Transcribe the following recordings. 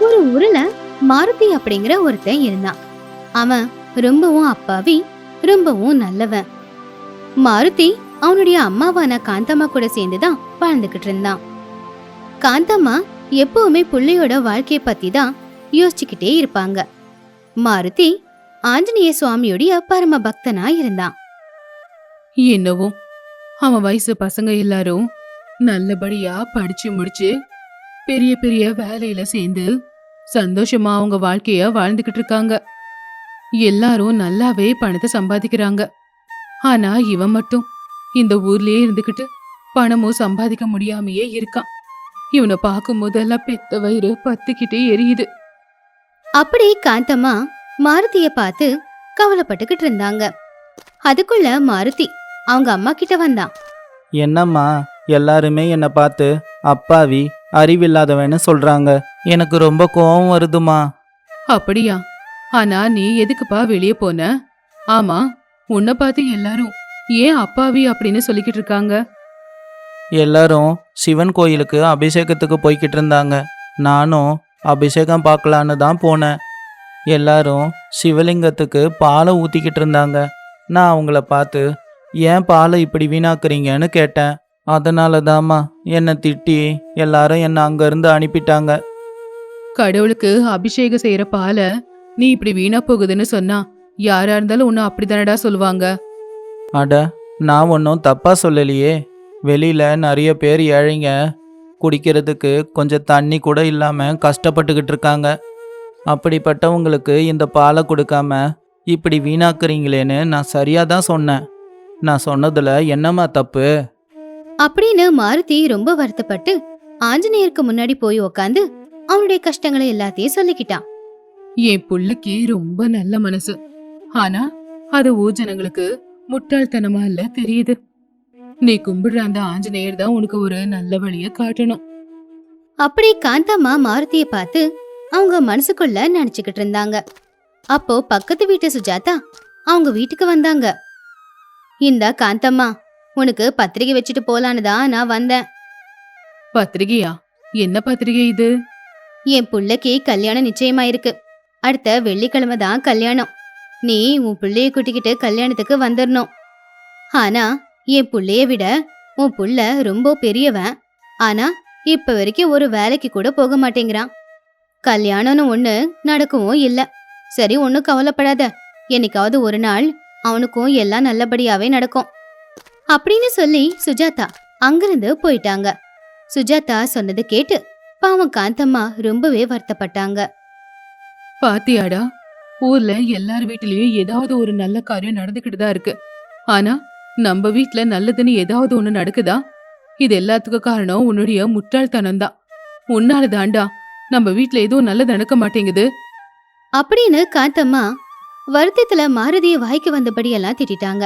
ஒரு ஊர்ல மாருதி அப்படிங்கிற ஒருத்தன் இருந்தான். அவன் ரொம்பவும் அப்பாவி ரொம்பவும் நல்லவன். மாருதி அவனுடைய அம்மாவான காந்தம்மா கூட சேர்ந்துதான் வாழ்ந்துகிட்டு இருந்தான். காந்தம்மா எப்பவுமே புள்ளையோட வாழ்க்கைய பத்தி தான் யோசிச்சுக்கிட்டே இருப்பாங்க. மாருதி ஆஞ்சநேய சுவாமியுடைய பரம பக்தனா இருந்தான். என்னவோ? அவன் வயசு பசங்க எல்லாரும் நல்லபடியா படிச்சு முடிச்சு பெரிய பெரிய வேலையில சேர்ந்து சந்தோஷமா அவங்க வாழ்க்கைய வாழ்ந்துகிட்டு இருக்காங்க. எல்லாரும் நல்லாவே பணத்தை சம்பாதிக்கிறாங்க. ஆனா இவன் மட்டும் இந்த ஊர்லயே இருந்துகிட்டு பணமும் சம்பாதிக்க முடியாமையே இருக்கான். இவனை பார்க்கும் போதெல்லாம் பெத்த வயிறு பத்துக்கிட்டே எரியுது. அப்படி காந்தம்மா மாருதிய பார்த்து கவலைப்பட்டுக்கிட்டு இருந்தாங்க. அதுக்குள்ள மாருதி அவங்க அம்மா கிட்ட வந்தான் என்னம்மா எல்லாருமே என்னை பார்த்து அப்பாவி அறிவில்லாதவன்னு சொல்றாங்க. எனக்கு ரொம்ப கோவம் வருதுமா. அப்படியா? ஆனா நீ எதுக்குப்பா வெளியே போன? ஆமா உன்னை பார்த்து எல்லாரும் ஏன் அப்பாவி அப்படின்னு சொல்லிக்கிட்டு இருக்காங்க? எல்லாரும் சிவன் கோயிலுக்கு அபிஷேகத்துக்கு போய்கிட்டு இருந்தாங்க. நானும் அபிஷேகம் பார்க்கலான்னு தான் போனேன். எல்லாரும் சிவலிங்கத்துக்கு பாலை ஊற்றிக்கிட்டு இருந்தாங்க. நான் அவங்கள பார்த்து ஏன் பாலை இப்படி வீணாக்குறீங்கன்னு கேட்டேன். அதனால தாம்மா என்னை திட்டி எல்லாரும் என்னை அங்கேருந்து அனுப்பிட்டாங்க. கடவுளுக்கு அபிஷேகம் செய்யற பாலை நீ இப்படி வீணா போகுதுன்னு சொன்னா யாரா இருந்தாலும் உன்னை அப்படிதானடா சொல்லுவாங்க. அட நான் ஒன்றும் தப்பாக சொல்லலையே. வெளியில் நிறைய பேர் ஏழைங்க குடிக்கிறதுக்கு கொஞ்சம் தண்ணி கூட இல்லாமல் கஷ்டப்பட்டுக்கிட்டு இருக்காங்க. அப்படிப்பட்டவங்களுக்கு இந்த பாலை கொடுக்காம இப்படி வீணாக்குறீங்களேன்னு நான் சரியாக தான் சொன்னேன். நான் சொன்னதில் என்னம்மா தப்பு? அப்படின்னு மாருதி ரொம்ப வருத்தப்பட்டு ஆஞ்சநேயருக்கு முன்னாடி போய் உக்காந்து அவனுடைய கஷ்டங்களை எல்லாத்தையும் சொல்லிக்கிட்டான் என் புள்ளைக்கு ரொம்ப நல்ல மனசு. ஆனா அது ஊஜனங்களுக்கு முட்டாள்தனமா இல்ல தெரியுது. நீ கும்பிடுற அந்த ஆஞ்சநேயர் தான் உனக்கு ஒரு நல்ல வழிய காட்டணும். அப்படி காந்தம்மா மாருதிய பார்த்து அவங்க மனசுக்குள்ள நினைச்சுக்கிட்டு இருந்தாங்க. அப்போ பக்கத்து வீட்டு சுஜாதா அவங்க வீட்டுக்கு வந்தாங்க. இந்தா காந்தம்மா உனக்கு பத்திரிகை வச்சுட்டு போலான்னு தான் நான் வந்தேன். பத்திரிகையா? என்ன பத்திரிகை இது? என் புள்ளைக்கு கல்யாணம் நிச்சயமாயிருக்கு. அடுத்த வெள்ளிக்கிழமை தான் கல்யாணம். நீ உன் புள்ளைய கூட்டிக்கிட்டு கல்யாணத்துக்கு வந்துடணும் ஆனா என் புள்ளைய விட உன் புள்ள ரொம்ப பெரியவன். ஆனா இப்ப வரைக்கும் ஒரு வேலைக்கு கூட போக மாட்டேங்கிறான். கல்யாணம்னு ஒண்ணு நடக்கவும் இல்ல. சரி ஒன்னும் கவலைப்படாத. என்னைக்காவது ஒரு நாள் அவனுக்கும் எல்லாம் நல்லபடியாவே நடக்கும். அப்படின்னு சொல்லி சுஜாதா அங்கிருந்து போயிட்டாங்க. சுஜாதா சொன்னது கேட்டு பாவம் காந்தம்மா ரொம்பவே வருத்தப்பட்டாங்க. பாத்தியாடா ஊர்ல எல்லார் வீட்லயும் ஏதாவது ஒரு நல்ல காரியம் நடந்துகிட்டு தான் இருக்கு. ஆனா நம்ம வீட்ல நல்லதுன்னு ஏதாவது ஒண்ணு நடக்குதா? இது எல்லாத்துக்கும் காரணம் உன்னுடைய முட்டாள்தனம் தான். உன்னால தாண்டா நம்ம வீட்ல எதுவும் நல்லது நடக்க மாட்டேங்குது. அப்படின்னு காந்தம்மா வருத்தத்துல மாருதிய வாய்க்கு வந்தபடியெல்லாம் திட்டிட்டாங்க.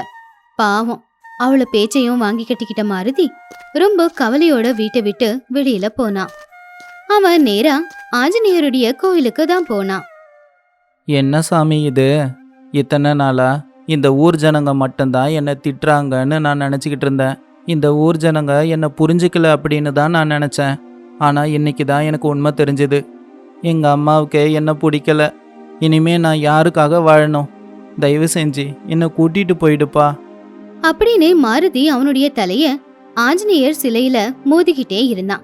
பாவம் அவள பேச்சையும் வாங்கி கட்டிக்கிட்ட மாருதி ரொம்ப கவலையோட வீட்டை விட்டு வெளியில போனான் அவன் நேரா ஆஞ்சநேயருடைய கோயிலுக்கு தான் போனான் என்ன சாமி இது? இத்தனை நாளா இந்த ஊர் ஜனங்க மட்டும்தான் என்னை திட்டுறாங்கன்னு நான் நினச்சிக்கிட்டு இருந்தேன். இந்த ஊர் ஜனங்க என்னை புரிஞ்சிக்கல அப்படின்னு தான் நான் நினச்சேன். ஆனால் இன்னைக்கு தான் எனக்கு உண்மை தெரிஞ்சுது. எங்கள் அம்மாவுக்கு என்ன பிடிக்கல. இனிமே நான் யாருக்காக வாழணும்? தயவு செஞ்சு என்னை கூட்டிகிட்டு போயிடுப்பா. அப்படின்னு மாருதி அவனுடைய தலைய ஆஞ்சநேயர் சிலையில மோதிக்கிட்டே இருந்தான்.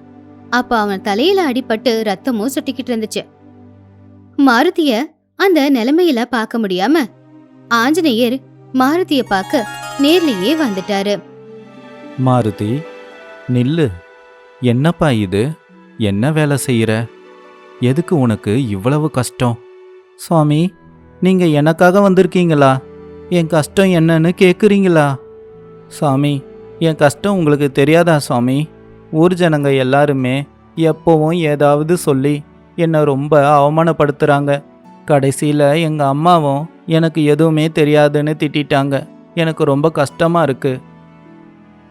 அப்ப அவன் தலையில அடிபட்டு ரத்தமும் சுட்டிக்கிட்டு இருந்துச்சு. மாருதிய அந்த நிலைமையில பார்க்க முடியாம ஆஞ்சநேயர் மாருதிய பார்க்க நேர்லயே வந்துட்டாரு. மாருதி நில்லு. என்னப்பா இது? என்ன வேலை செய்கிற எதுக்கு உனக்கு இவ்வளவு கஷ்டம்? சுவாமி நீங்கள் எனக்காக வந்திருக்கீங்களா? என் கஷ்டம் என்னன்னு கேட்குறீங்களா சாமி என் கஷ்டம் உங்களுக்கு தெரியாதா சாமி? ஊர் ஜனங்க எல்லாருமே எப்போவும் ஏதாவது சொல்லி என்னை ரொம்ப அவமானப்படுத்துகிறாங்க கடைசியில் எங்கள் அம்மாவும் எனக்கு எதுவுமே தெரியாதுன்னு திட்டிட்டாங்க. எனக்கு ரொம்ப கஷ்டமாக இருக்குது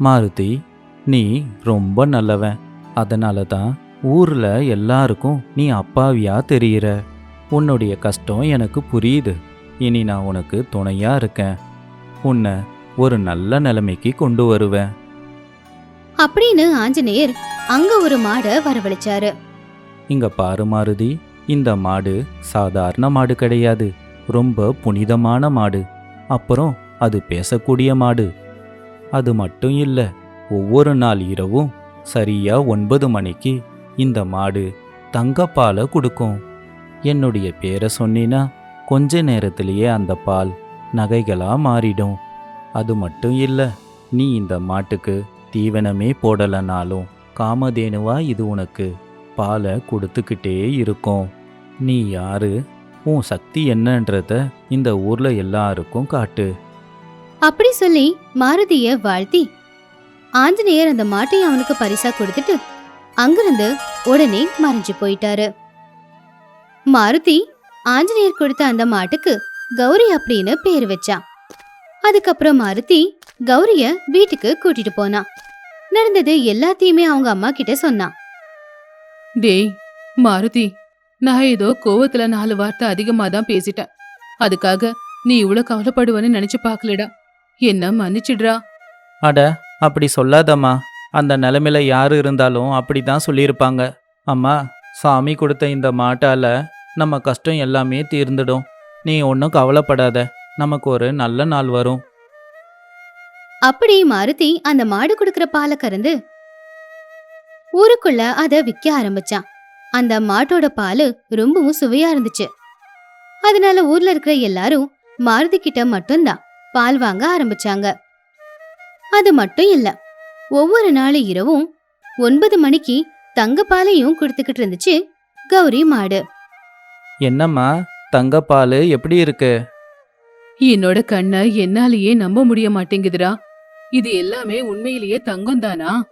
மாருதி நீ ரொம்ப நல்லவன். அதனால தான் ஊரில் எல்லாருக்கும் நீ அப்பாவியா தெரியிற. உன்னுடைய கஷ்டம் எனக்கு புரியுது. இனி நான் உனக்கு துணையாக இருக்கேன். உன்னை ஒரு நல்ல நிலைமைக்கு கொண்டு வருவேன். அப்படின்னு ஆஞ்சநேயர் அங்க ஒரு மாட வரவழைச்சாரு. இங்க பாரு மாருதி இந்த மாடு சாதாரண மாடு கிடையாது. ரொம்ப புனிதமான மாடு. அப்புறம் அது பேசக்கூடிய மாடு. அது மட்டும் இல்ல ஒவ்வொரு நாள் இரவும் சரியா ஒன்பது மணிக்கு இந்த மாடு தங்கப்பாலை கொடுக்கும். என்னுடைய பேரை சொன்னினா கொஞ்ச நேரத்திலேயே அந்த பால் நகைகளா மாறிடும். அது மட்டும் இல்லை நீ இந்த மாட்டுக்கு தீவனமே போடலனாலும் காமதேனுவா இது உனக்கு? பாலை கொடுத்துக்கிட்டே இருக்கும். நீ யாரு? உன் சக்தி என்னன்றத இந்த ஊர்ல எல்லாருக்கும் காட்டு. அப்படி சொல்லி மாருதிய வாழ்த்தி ஆஞ்சநேயர் அந்த மாட்டை அவனுக்கு பரிசா கொடுத்துட்டு அங்கிருந்து உடனே மறைஞ்சு போயிட்டாரு. மாருதி ஆஞ்சநேயர் கொடுத்த அந்த மாட்டுக்கு கௌரி அப்படின்னு பேர் வச்சான் அதுக்கப்புறம் மாருதி கௌரிய வீட்டுக்கு கூட்டிட்டு போனான் நடந்தது எல்லாத்தையுமே அவங்க அம்மா கிட்ட சொன்னான் டேய் மாருதி நான் ஏதோ கோவத்துல நாலு வார்த்தை அதிகமா தான் பேசிட்டேன். அதுக்காக நீ இவ்வளவு கவலைப்படுவேன்னு நினைச்சு பார்க்கலடா. என்ன மன்னிச்சிடுறா? அட அப்படி சொல்லாதம்மா. அந்த நிலைமையில யாரு இருந்தாலும் அப்படி தான் சொல்லியிருப்பாங்க. அம்மா சாமி கொடுத்த இந்த மாட்டால நம்ம கஷ்டம் எல்லாமே தீர்ந்துடும். நீ ஒன்றும் கவலைப்படாத. நமக்கு ஒரு நல்ல நாள் வரும். அப்படி மாருதி அந்த மாடு கொடுக்கற பாலை கறந்து ஊருக்குள்ள அத விற்க ஆரம்பிச்சான் அந்த மாட்டோட பால் ரொம்பவும் சுவையா இருந்துச்சு. அதனால ஊர்ல இருக்கிற எல்லாரும் மாருதி கிட்ட மட்டும்தான் பால் வாங்க ஆரம்பிச்சாங்க. அது மட்டும் இல்ல ஒவ்வொரு நாள் இரவும் ஒன்பது மணிக்கு தங்க பாலையும் கொடுத்துக்கிட்டு இருந்துச்சு கௌரி மாடு. என்னம்மா தங்கப்பால் எப்படி இருக்கு? என்னோட கண்ணை என்னாலேயே நம்ப முடிய மாட்டேங்குதுடா. இது எல்லாமே உண்மையிலேயே தங்கம் தானா?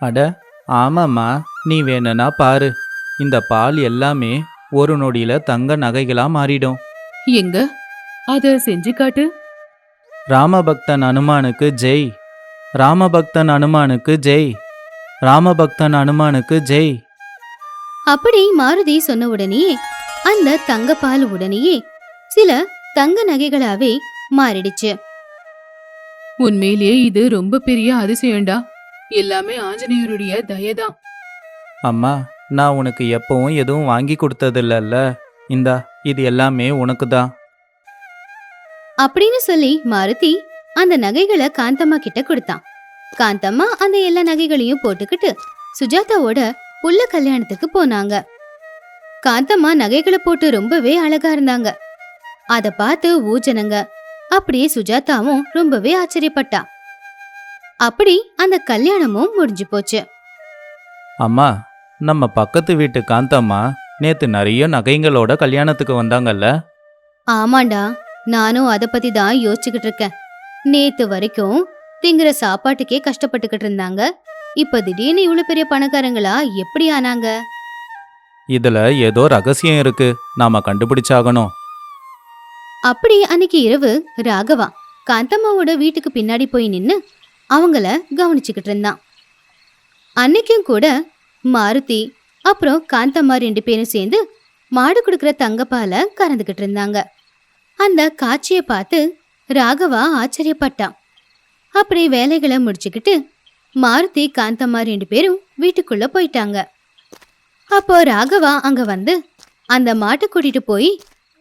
அட ஆமாம்மா. நீ வேணும்னா பாரு. இந்த பால் எல்லாமே ஒரு நொடியில தங்க நகைகளா மாறிடும். எங்க? அத செஞ்சு காட்டு. ராமபக்தன் அனுமானுக்கு ஜெய். ராமபக்தன் அனுமானுக்கு ஜெய். ராமபக்தன் அனுமானுக்கு ஜெய். அப்படி மாருதி சொன்ன உடனேயே அந்த தங்க பால் உடனேயே சில தங்க நகைகளாவே மாறிடுச்சு. உண்மையிலேயே இது ரொம்ப பெரிய அதிசயம்டா. எல்லாமே ஆஞ்சநேயருடைய தயதான். அம்மா நான் உனக்கு எப்பவும் எதுவும் வாங்கி கொடுத்ததில்லல்ல. இந்தா இது எல்லாமே உனக்கு தான் அப்படின்னு சொல்லி மாருதி அந்த நகைகளை காந்தம்மா கிட்ட கொடுத்தான். காந்தம்மா அந்த எல்லா நகைகளையும் போட்டுக்கிட்டு சுஜாதாவோட புள்ள கல்யாணத்துக்கு போனாங்க. காந்தம்மா நகைகளை போட்டு ரொம்பவே அழகா இருந்தாங்க. அத பார்த்து ஊஜனங்க அப்படியே சுஜாதாவும் ரொம்பவே ஆச்சரியப்பட்டா. அப்படி அந்த கல்யாணமும் முடிஞ்சு போச்சு. அம்மா நம்ம பக்கத்து வீட்டு காந்தம்மா நேத்து நிறைய நகைங்களோட கல்யாணத்துக்கு வந்தாங்கல்ல? ஆமாண்டா நானும் அத பத்தி தான் யோசிச்சுக்கிட்டு இருக்கேன். நேத்து வரைக்கும் திங்கிற சாப்பாட்டுக்கே கஷ்டப்பட்டுக்கிட்டு இருந்தாங்க. இப்ப திடீர்னு இவ்வளவு பெரிய பணக்காரங்களா எப்படி ஆனாங்க? இதுல ஏதோ ரகசியம் இருக்கு. நாம கண்டுபிடிச்சாகணும். அப்படி அன்னைக்கு இரவு ராகவா காந்தம்மாவோட வீட்டுக்கு பின்னாடி போய் நின்று அவங்கள கவனிச்சுக்கிட்டு இருந்தான். அன்னைக்கும் கூட மாருதி அப்புறம் காந்தம்மா ரெண்டு பேரும் சேர்ந்து மாடு கொடுக்குற தங்கப்பால கறந்துக்கிட்டு இருந்தாங்க. அந்த காட்சியை பார்த்து ராகவா ஆச்சரியப்பட்டான். அப்படி வேலைகளை முடிச்சுக்கிட்டு மாருதி காந்தம்மா ரெண்டு பேரும் வீட்டுக்குள்ள போயிட்டாங்க. அப்போ ராகவா அங்க வந்து அந்த மாட்டை கூட்டிட்டு போய்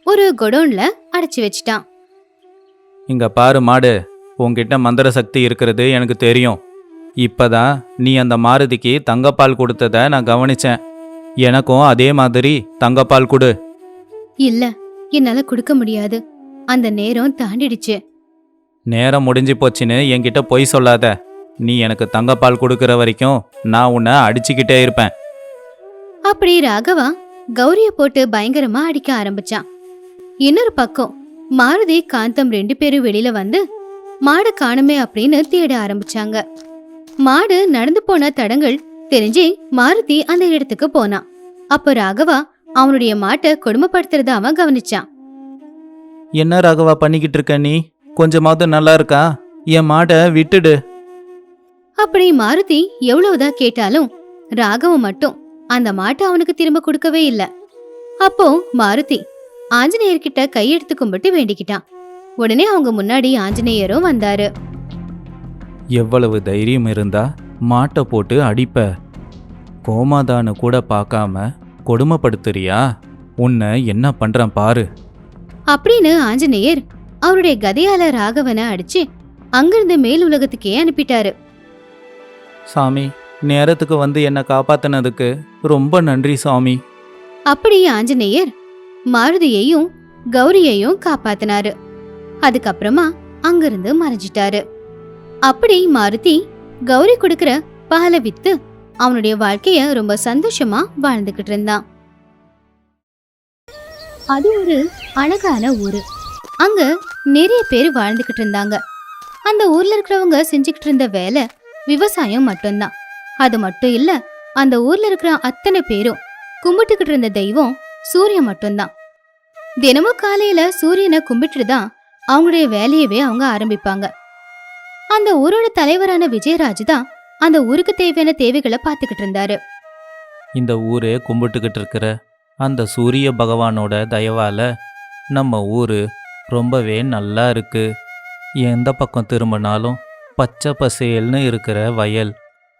ஒரு கொடோன்ல அடைச்சு வச்சிட்டான். இங்க பாரு மாடு உன்கிட்ட மந்திர சக்தி இருக்கிறது எனக்கு தெரியும். இப்பதான் நீ அந்த மாருதிக்கு தங்கப்பால் கொடுத்தத நான் கவனிச்சேன். எனக்கும் அதே மாதிரி தங்கப்பால் கொடு. இல்ல என்னால கொடுக்க முடியாது. அந்த நேரம் தாண்டிடுச்சு. நேரம் முடிஞ்சு போச்சுன்னு என்கிட்ட பொய் சொல்லாத. நீ எனக்கு தங்கப்பால் கொடுக்கிற வரைக்கும் நான் உன்னை அடிச்சுக்கிட்டே இருப்பேன். அப்படி ராகவா கௌரிய போட்டு பயங்கரமா அடிக்க ஆரம்பிச்சான். இன்னொரு பக்கம் மாருதி காந்தம் ரெண்டு பேரும் வெளியில வந்து மாடு காணுமே அப்படின்னு தேட ஆரம்பிச்சாங்க. மாடு நடந்து போன தடங்கள் தெரிஞ்சு மாருதி அந்த இடத்துக்கு போனான் அப்போ ராகவா அவனுடைய மாட்டை கொடுமைப்படுத்துறத அவன் கவனிச்சான். என்ன ராகவா பண்ணிக்கிட்டு இருக்க நீ? கொஞ்சமாவது நல்லா இருக்கா? என் மாடை விட்டுடு. அப்படி மாருதி எவ்வளவுதான் கேட்டாலும் ராகவன் மட்டும் அந்த மாட்டை அவனுக்கு திரும்ப கொடுக்கவே இல்ல. அப்போ மாருதி ஆஞ்சநேயர்கிட்ட கையெடுத்து கும்பிட்டு வேண்டிக்கிட்டான். உடனே அவங்க முன்னாடி ஆஞ்சநேயரும் வந்தாரு. எவ்வளவு தைரியம் இருந்தா மாட்டை போட்டு அடிப்ப. கோமாதான்னு கூட பார்க்காம கொடுமைப்படுத்துறியா? உன்னை என்ன பண்றேன் பாரு. அப்படின்னு ஆஞ்சநேயர் அவருடைய கதையால ராகவனை அடிச்சு அங்கிருந்து மேல் உலகத்துக்கே அனுப்பிட்டாரு. சாமி நேரத்துக்கு வந்து என்னை காப்பாத்தினதுக்கு ரொம்ப நன்றி சாமி. அப்படி ஆஞ்சநேயர் மாருதியையும் கௌரியையும் காப்பாத்தினாரு. அதுக்கப்புறமா அங்கிருந்து மறைஞ்சிட்டாரு. அப்படி மாருதி கௌரி கொடுக்கிற பாலை வித்து அவனுடைய வாழ்க்கைய ரொம்ப சந்தோஷமா வாழ்ந்துகிட்டு இருந்தான். அது ஒரு அழகான ஊரு. அங்க நிறைய பேர் வாழ்ந்துகிட்டு இருந்தாங்க. அந்த ஊர்ல இருக்கிறவங்க செஞ்சுக்கிட்டு இருந்த வேலை விவசாயம் மட்டும்தான். அது மட்டும் இல்ல அந்த ஊர்ல இருக்கிற அத்தனை பேரும் கும்பிட்டுக்கிட்டு இருந்த தெய்வம் சூரியன் மட்டும்தான். தினமும் காலையில சூரியனை கும்பிட்டுட்டு தான் அவங்களுடைய வேலையவே அவங்க ஆரம்பிப்பாங்க. அந்த ஊரோட தலைவரான விஜயராஜ் தான் அந்த ஊருக்கு தேவையான தேவைகளை பார்த்துக்கிட்டு இருந்தாரு. இந்த ஊரே கும்பிட்டுக்கிட்டு இருக்கிற அந்த சூரிய பகவானோட தயவால நம்ம ஊரு ரொம்பவே நல்லா இருக்கு. எந்த பக்கம் திரும்பினாலும் பச்சை பசேல்னு இருக்கிற வயல்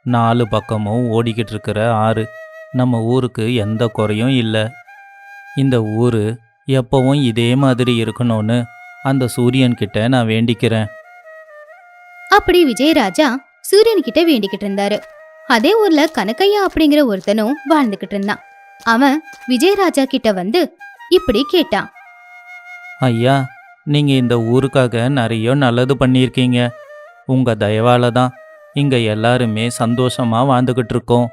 நாலு பக்கமும் ஓடிக்கிட்டு இருக்கிற ஆறு நம்ம ஊருக்கு எந்த குறையும் இல்லை. இந்த ஊர் எப்பவும் இதே மாதிரி இருக்கணும்னு அந்த சூரியன்கிட்ட நான் வேண்டிக்கிறேன். அப்படி விஜயராஜா சூரியன் கிட்ட வேண்டிக்கிட்டு இருந்தாரு. அதே ஊர்ல கனகையா அப்படிங்கிற ஒருத்தனும் வாழ்ந்துகிட்டு இருந்தான். அவன் விஜயராஜா கிட்ட வந்து இப்படி கேட்டான். ஐயா நீங்க இந்த ஊருக்காக நிறைய நல்லது பண்ணியிருக்கீங்க. உங்க தயவால தான் இங்க எல்லாருமே சந்தோஷமா வாழ்ந்துகிட்டு இருக்கோம்.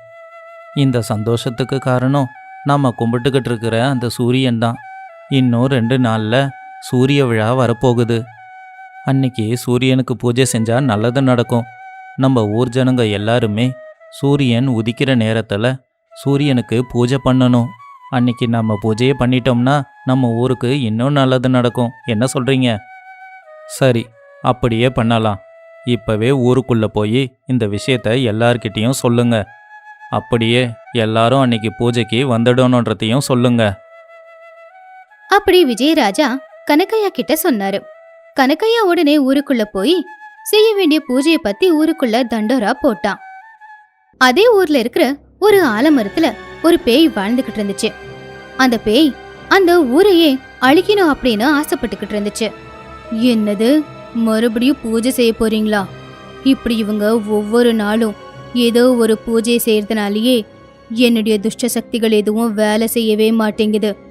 இந்த சந்தோஷத்துக்கு காரணம் நாம கும்பிட்டுக்கிட்டு இருக்கிற அந்த சூரியன் தான். இன்னும் ரெண்டு நாளில் சூரிய விழா வரப்போகுது. அன்னைக்கு சூரியனுக்கு பூஜை செஞ்சால் நல்லது நடக்கும். நம்ம ஊர் ஜனங்க எல்லாருமே சூரியன் உதிக்கிற நேரத்தில் சூரியனுக்கு பூஜை பண்ணணும். அன்னைக்கு நம்ம பூஜையை பண்ணிட்டோம்னா நம்ம ஊருக்கு இன்னும் நல்லது நடக்கும். என்ன சொல்கிறீங்க சரி அப்படியே பண்ணலாம். இப்போவே ஊருக்குள்ளே போய் இந்த விஷயத்த எல்லார்கிட்டேயும் சொல்லுங்க. அப்படியே எல்லாரும் அன்னைக்கு பூஜைக்கு வந்துடணுன்றதையும் சொல்லுங்கள் அப்படி விஜயராஜா கனகையா கிட்ட சொன்னாரு. கனகையா உடனே ஊருக்குள்ள போய் செய்ய வேண்டிய பூஜையை பத்தி ஊருக்குள்ள தண்டோரா போட்டான். அதே ஊர்ல இருக்கிற ஒரு ஆலமரத்துல ஒரு பேய் வாழ்ந்துகிட்டு இருந்துச்சு. அந்த பேய் அந்த ஊரையே அழிக்கணும் அப்படின்னு ஆசைப்பட்டுக்கிட்டு இருந்துச்சு. என்னது? மறுபடியும் பூஜை செய்ய போறீங்களா? இப்படி இவங்க ஒவ்வொரு நாளும் ஏதோ ஒரு பூஜை செய்யறதுனாலயே என்னுடைய துஷ்ட சக்திகள் எதுவும் வேலை செய்யவே மாட்டேங்குது.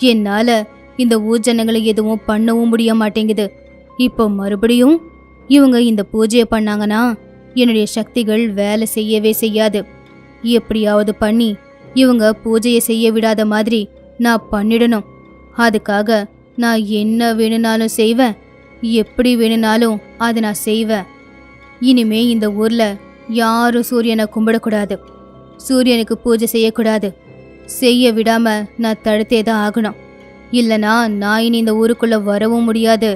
என்னால இந்த ஊர் ஜனங்களை எதுவும் பண்ணவும் முடிய மாட்டேங்குது. இப்போ மறுபடியும் இவங்க இந்த பூஜையை பண்ணாங்கன்னா என்னுடைய சக்திகள் வேலை செய்யவே செய்யாது. எப்படியாவது பண்ணி இவங்க பூஜையை செய்ய விடாத மாதிரி நான் பண்ணிடணும். அதுக்காக நான் என்ன வேணும்னாலும் செய்வேன். எப்படி வேணும்னாலும் அதை நான் செய்வேன். இனிமே இந்த ஊர்ல யாரும் சூரியனை கும்பிடக்கூடாது. சூரியனுக்கு பூஜை செய்யக்கூடாது. செய்ய விடாம நான் தடுத்தே தான் ஆகணும். இல்லனா நான் இனி இந்த ஊருக்குள்ள வரவும் முடியாது.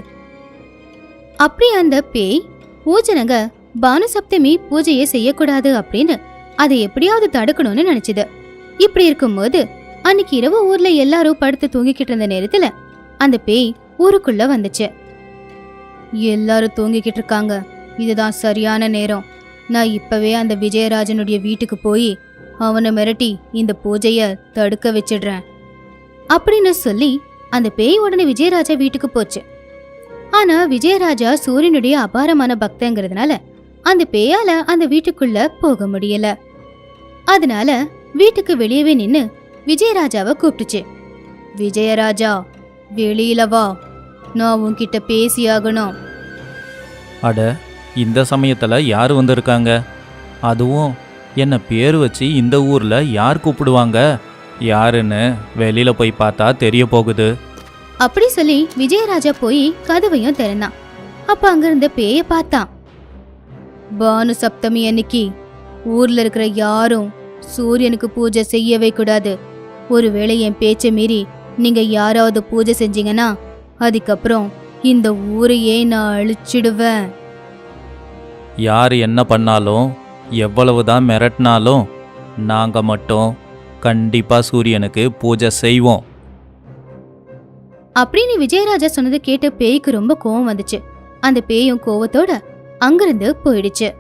அப்படி அந்த பேய் பூஜனங்க பானுசப்தமி பூஜையை செய்யக்கூடாது அப்படின்னு அதை எப்படியாவது தடுக்கணும்னு நினைச்சது. இப்படி இருக்கும்போது அன்னைக்கு இரவு ஊர்ல எல்லாரும் படுத்து தூங்கிக்கிட்டு இருந்த நேரத்துல அந்த பேய் ஊருக்குள்ள வந்துச்சு. எல்லாரும் தூங்கிக்கிட்டு இருக்காங்க. இதுதான் சரியான நேரம். நான் இப்பவே அந்த விஜயராஜனுடைய வீட்டுக்கு போய் அவனை மிரட்டி இந்த பூஜைய தடுக்க வச்சிடுறேன். அப்படின்னு சொல்லி அந்த பேய் உடனே விஜயராஜா வீட்டுக்கு போச்சு. ஆனா விஜயராஜா சூரியனுடைய அபாரமான பக்தங்கிறதுனால அந்த பேயால அந்த வீட்டுக்குள்ள போக முடியல. அதனால வீட்டுக்கு வெளியவே நின்னு விஜயராஜாவை கூப்பிட்டுச்சு. விஜயராஜா வெளியில வா. நான் உன்கிட்ட பேசியாகணும். அட இந்த சமயத்துல யார் வந்திருக்காங்க? அதுவும் என்ன பேர் வச்சு இந்த ஊர்ல யார் கூப்பிடுவாங்க? யாருன்னு வெளியில போய் பார்த்தா தெரிய போகுது. அப்படி சொல்லி விஜயராஜா போய் கதவையும் திறந்தான். அப்ப அங்க இருந்த பேய பார்த்தான். பானு சப்தமி அன்னைக்கு ஊர்ல இருக்கிற யாரும் சூரியனுக்கு பூஜை செய்யவே கூடாது. ஒருவேளை என் பேச்சை மீறி நீங்க யாராவது பூஜை செஞ்சீங்கன்னா அதுக்கப்புறம் இந்த ஊரையே நான் அழிச்சிடுவேன். யார் என்ன பண்ணாலும் எவ்வளவுதான் மிரட்டினாலும் நாங்க மட்டும் கண்டிப்பா சூரியனுக்கு பூஜை செய்வோம். அப்படின்னு விஜயராஜா சொன்னதை கேட்டு பேய்க்கு ரொம்ப கோவம் வந்துச்சு. அந்த பேயும் கோவத்தோட அங்கிருந்து போயிடுச்சு.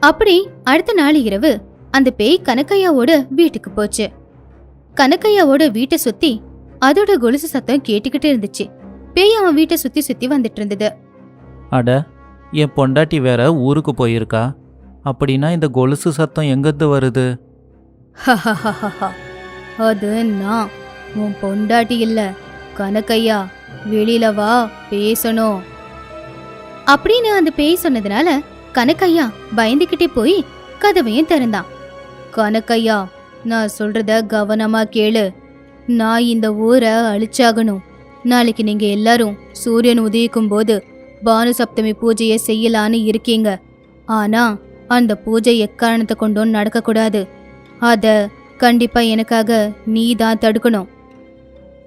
அப்படி அடுத்த நாள் இரவு அந்த பேய் கனக்கையாவோட வீட்டுக்கு போச்சு. கனக்கையாவோட வீட்டை சுத்தி அதோட கொலுசு சத்தம் கேட்டுக்கிட்டு இருந்துச்சு. பேய் அவன் வீட்டை சுத்தி சுத்தி வந்துட்டு இருந்தது. அட என் பொண்டாட்டி வேற ஊருக்கு போயிருக்கா? அப்படின்னா இந்த கொலுசு சத்தம் எங்கேருந்து வருது? அது நான். உன் பொண்டாட்டி இல்ல. கனக்கையா வெளியில வா பேசணும். அப்படின்னு அந்த பேய் சொன்னதுனால கனக்கையா பயந்துகிட்டே போய் கதவையும் திறந்தான். கனக்கையா நான் சொல்றத கவனமா கேளு. நான் இந்த ஊரை அழிச்சாகணும். நாளைக்கு நீங்க எல்லாரும் சூரியன் உதயிக்கும் போது பானு சப்தமி பூஜையை செய்யலான்னு இருக்கீங்க. ஆனா அந்த பூஜை எக்காரணத்தை கொண்டும் நடக்கக்கூடாது. அதை கண்டிப்பா எனக்காக நீ தான் தடுக்கணும்.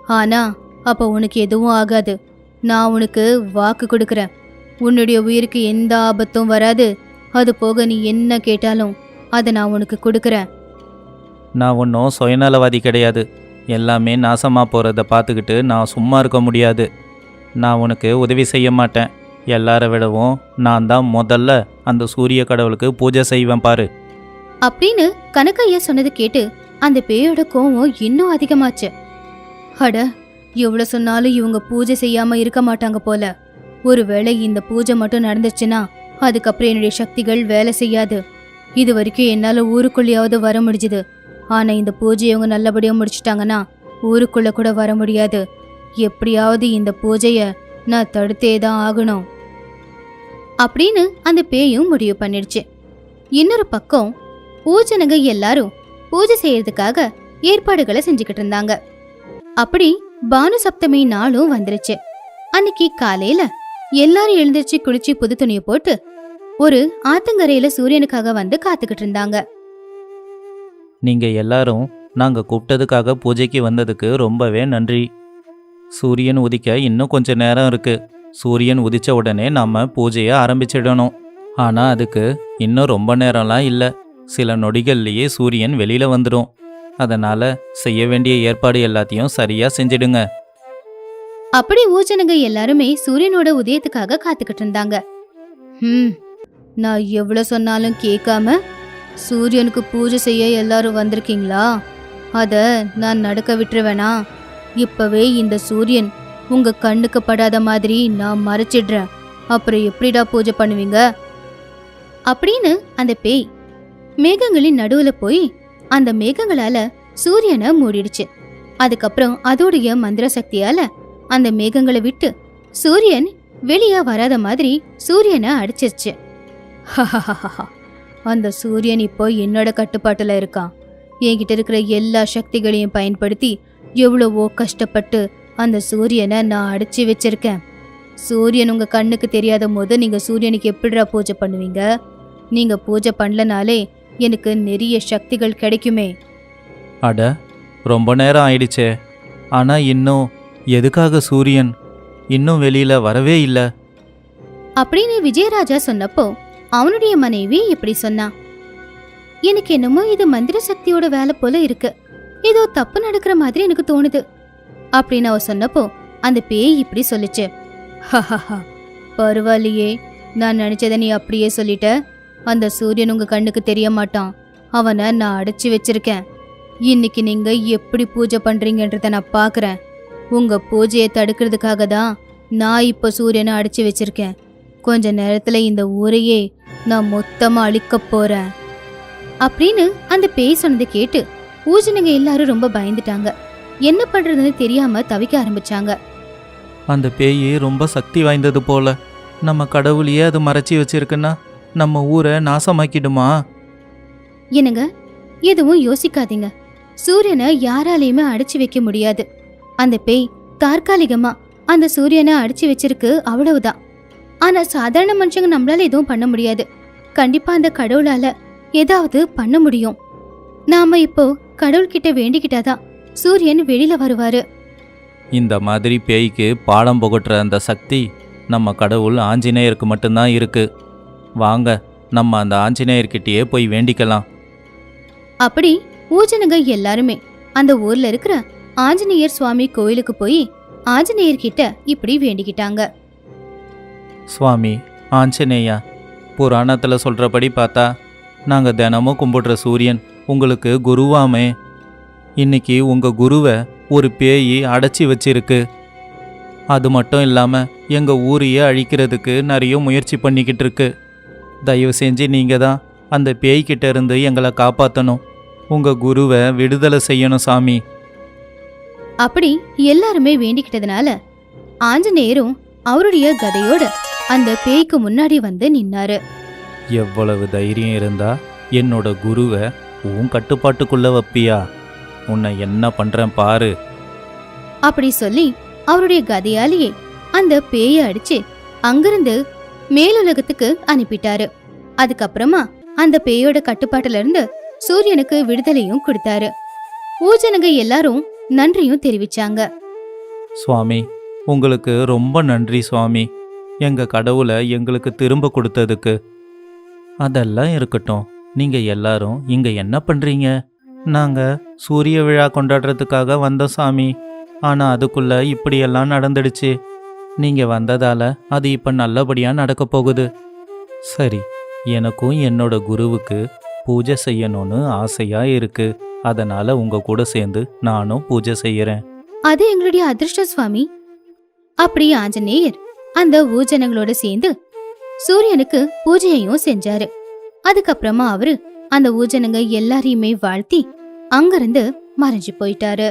ஆனா அப்போ உனக்கு எதுவும் ஆகாது. நான் உனக்கு வாக்கு கொடுக்குறேன். உன்னுடைய உயிருக்கு எந்த ஆபத்தும் வராது. அது போக நீ என்ன கேட்டாலும் அதை நான் உனக்கு கொடுக்குறேன். நான் ஒன்றும் சுயநலவாதி கிடையாது. எல்லாமே நாசமாக போகிறத பார்த்துக்கிட்டு நான் சும்மா இருக்க முடியாது. நான் உனக்கு உதவி செய்ய மாட்டேன். எல்லாரை விடவும் நான் தான் முதல்ல அந்த சூரிய கடவுளுக்கு பூஜை செய்வேன் பாரு. அப்படின்னு கனக்கையா சொன்னது கேட்டு அந்த பேயோட கோவம் இன்னும் அதிகமாச்சு. அட எவ்வளவு சொன்னாலும் இவங்க பூஜை செய்யாம இருக்க மாட்டாங்க போல. ஒருவேளை இந்த பூஜை மட்டும் நடந்துச்சுன்னா அதுக்கப்புறம் என்னுடைய சக்திகள் வேலை செய்யாது. இது வரைக்கும் என்னால ஊருக்குள்ளேயாவது வர முடிஞ்சுது. ஆனா இந்த பூஜையை அவங்க நல்லபடியா முடிச்சிட்டாங்கன்னா ஊருக்குள்ள கூட வர முடியாது. எப்படியாவது இந்த பூஜையை நான் தடுத்தே தான் ஆகணும். அப்படின்னு அந்த பேயும் முடிவு பண்ணிடுச்சு. இன்னொரு பக்கம் பூஜனங்க எல்லாரும் பூஜை செய்யறதுக்காக ஏற்பாடுகளை செஞ்சுக்கிட்டு இருந்தாங்க. அப்படி பானு சப்தமி நாளும் வந்துருச்சு. அன்னைக்கு காலையில எல்லாரும் எழுந்திருச்சு குளிச்சு புது துணியை போட்டு ஒரு ஆத்தங்கரையில சூரியனுக்காக வந்து காத்துக்கிட்டு இருந்தாங்க. நீங்கள் எல்லாரும் நாங்கள் கூப்பிட்டதுக்காக பூஜைக்கு வந்ததுக்கு ரொம்பவே நன்றி. சூரியன் உதிக்க இன்னும் கொஞ்சம் நேரம் இருக்கு. சூரியன் உதிச்ச உடனே நம்ம பூஜையை ஆரம்பிச்சிடணும். ஆனால் அதுக்கு இன்னும் ரொம்ப நேரம்லாம் இல்லை. சில நொடிகள்லேயே சூரியன் வெளியில் வந்துடும் அதனால் செய்ய வேண்டிய ஏற்பாடு எல்லாத்தையும் சரியாக செஞ்சிடுங்க. அப்படி ஊஜனங்க எல்லாருமே சூரியனோட உதயத்துக்காக காத்துக்கிட்டு இருந்தாங்க. ம் நான் எவ்வளவு சொன்னாலும் கேட்காம சூரியனுக்கு பூஜை செய்ய எல்லாரும் வந்திருக்கீங்களா? அத நான் நடக்க விட்டுருவேனா? இப்பவே இந்த சூரியன் உங்க கண்ணுக்கு படாத மாதிரி நான் மறைச்சிடுறேன். அப்புறம் எப்படிடா பூஜை பண்ணுவீங்க? அப்படின்னு அந்த பேய் மேகங்களின் நடுவுல போய் அந்த மேகங்களால சூரியனை மூடிடுச்சு. அதுக்கப்புறம் அதோடைய மந்திர சக்தியால அந்த மேகங்களை விட்டு சூரியன் வெளியே வராத மாதிரி சூரியனை அடிச்சிருச்சு. அந்த சூரியன் இப்போ என்னோட கட்டுப்பாட்டுல இருக்கான். என்கிட்ட இருக்கிற எல்லா சக்திகளையும் பயன்படுத்தி எவ்வளவோ கஷ்டப்பட்டு அந்த சூரியனை நான் அடிச்சு வச்சிருக்கேன். சூரியன் உங்க கண்ணுக்கு தெரியாத போது நீங்க சூரியனுக்கு எப்படிடா பூஜை பண்ணுவீங்க? நீங்க பூஜை பண்ணலனாலே எனக்கு நிறைய சக்திகள் கிடைக்குமே. அட ரொம்ப நேரம் ஆயிடுச்சே. ஆனால் இன்னும் எதுக்காக சூரியன் இன்னும் வெளியில் வரவே இல்லை? அப்படின்னு விஜயராஜா சொன்னப்போ அவனுடைய மனைவி இப்படி சொன்னா. எனக்கு என்னமோ இது மந்திர சக்தியோட வேலை போல இருக்கு. ஏதோ தப்பு நடக்கிற மாதிரி எனக்கு தோணுது அப்படின்னு அவ சொன்னப்போ அந்த பேய் இப்படி சொல்லிச்சு. ஹஹஹா பரவாயில்லையே நான் நினைச்சதை நீ அப்படியே சொல்லிட்ட. அந்த சூரியன் உங்க கண்ணுக்கு தெரிய மாட்டான். அவனை நான் அடைச்சி வச்சிருக்கேன். இன்னைக்கு நீங்க எப்படி பூஜை பண்றீங்கன்றத நான் பாக்குறேன். உங்க பூஜையை தடுக்கிறதுக்காக தான் நான் இப்போ சூரியனை அடைச்சு வச்சிருக்கேன். கொஞ்ச நேரத்துல இந்த ஊரையே நான் மொத்தமா அழிக்க போறேன். அப்படின்னு அந்த பேய் சொன்னதை கேட்டு ஊஜனங்க எல்லாரும் ரொம்ப பயந்துட்டாங்க. என்ன பண்றதுன்னு தெரியாம தவிக்க ஆரம்பிச்சாங்க. அந்த பேய் ரொம்ப சக்தி வாய்ந்தது போல. நம்ம கடவுளையே அது மறைச்சி வச்சிருக்குன்னா நம்ம ஊரை நாசமாக்கிடுமா? என்னங்க? எதுவும் யோசிக்காதீங்க. சூரியனை யாராலையுமே அடைச்சு வைக்க முடியாது. அந்த பேய் தற்காலிகமா அந்த சூரியனை அடிச்சு வச்சிருக்கு அவ்வளவுதான். ஆனா சாதாரண மனுஷங்க நம்மளால எதுவும் பண்ண முடியாது. கண்டிப்பா அந்த கடவுளால ஏதாவது பண்ண முடியும். நாம இப்போ கடவுள்கிட்ட வேண்டிக்கிட்டாதான் சூரியன் வெளியில வருவாரு. இந்த மாதிரி பேய்க்கு பாடம் புகட்டுற அந்த சக்தி நம்ம கடவுள் ஆஞ்சநேயருக்கு மட்டும்தான் இருக்கு. வாங்க நம்ம அந்த ஆஞ்சநேயர்கிட்டயே போய் வேண்டிக்கலாம். அப்படி ஊஜனங்க எல்லாருமே அந்த ஊர்ல இருக்கிற ஆஞ்சநேயர் சுவாமி கோயிலுக்கு போய் ஆஞ்சநேயர் கிட்ட இப்படி வேண்டிக்கிட்டாங்க. சுவாமி ஆஞ்சநேயா புராணத்தில் சொல்கிறபடி பார்த்தா நாங்கள் தினமும் கும்பிடுற சூரியன் உங்களுக்கு குருவாமே. இன்னைக்கு உங்க குருவை ஒரு பேய் அடைச்சி வச்சிருக்கு. அது மட்டும் இல்லாம எங்க ஊரையே அழிக்கிறதுக்கு நிறைய முயற்சி பண்ணிக்கிட்டு இருக்கு. தயவு செஞ்சு நீங்க தான் அந்த பேய்கிட்ட இருந்து எங்களை காப்பாற்றணும் உங்க குருவை விடுதலை செய்யணும் சாமி. அப்படி எல்லாருமே வேண்டிக்கிட்டதுனால ஆஞ்சநேயரும் அவருடைய கதையோட அந்த பேய்க்கு முன்னாடி வந்து நின்னாரு. எவ்வளவு தைரியம் இருந்தா என்னோட குருவை உன் கட்டுப்பாட்டுக்குள்ள வைப்பியா? உன்னை என்ன பண்றேன் பாரு. அப்படி சொல்லி அவருடைய கதையாலேயே அந்த பேயை அடிச்சு அங்கிருந்து மேலுலகத்துக்கு அனுப்பிட்டாரு. அதுக்கப்புறமா அந்த பேயோட கட்டுப்பாட்டுல இருந்து சூரியனுக்கு விடுதலையும் கொடுத்தாரு. ஊஜனங்க எல்லாரும் நன்றியும் தெரிவிச்சாங்க. சுவாமி உங்களுக்கு ரொம்ப நன்றி சுவாமி. எங்க கடவுளை எங்களுக்கு திரும்ப கொடுத்ததுக்கு. அதெல்லாம் இருக்கட்டும். நீங்க எல்லாரும் இங்க என்ன பண்றீங்க? நாங்க சூரிய விழா கொண்டாடுறதுக்காக வந்தோம் சாமி. ஆனா அதுக்குள்ள இப்படியெல்லாம் நடந்துடுச்சு. நீங்க வந்ததால அது இப்ப நல்லபடியா நடக்க போகுது. சரி எனக்கும் என்னோட குருவுக்கு பூஜை செய்யணும்னு ஆசையா இருக்கு. அதனால உங்க கூட சேர்ந்து நானும் பூஜை செய்யறேன். அது எங்களுடைய அதிர்ஷ்ட சுவாமி. அப்படி ஆஞ்சநேயர் அந்த ஊஜனங்களோட சேர்ந்து சூரியனுக்கு பூஜையையும் செஞ்சாரு. அதுக்கப்புறமா அவரு அந்த ஊஜனங்க எல்லாரையுமே வாழ்த்தி அங்கிருந்து மறைஞ்சு போயிட்டாரு.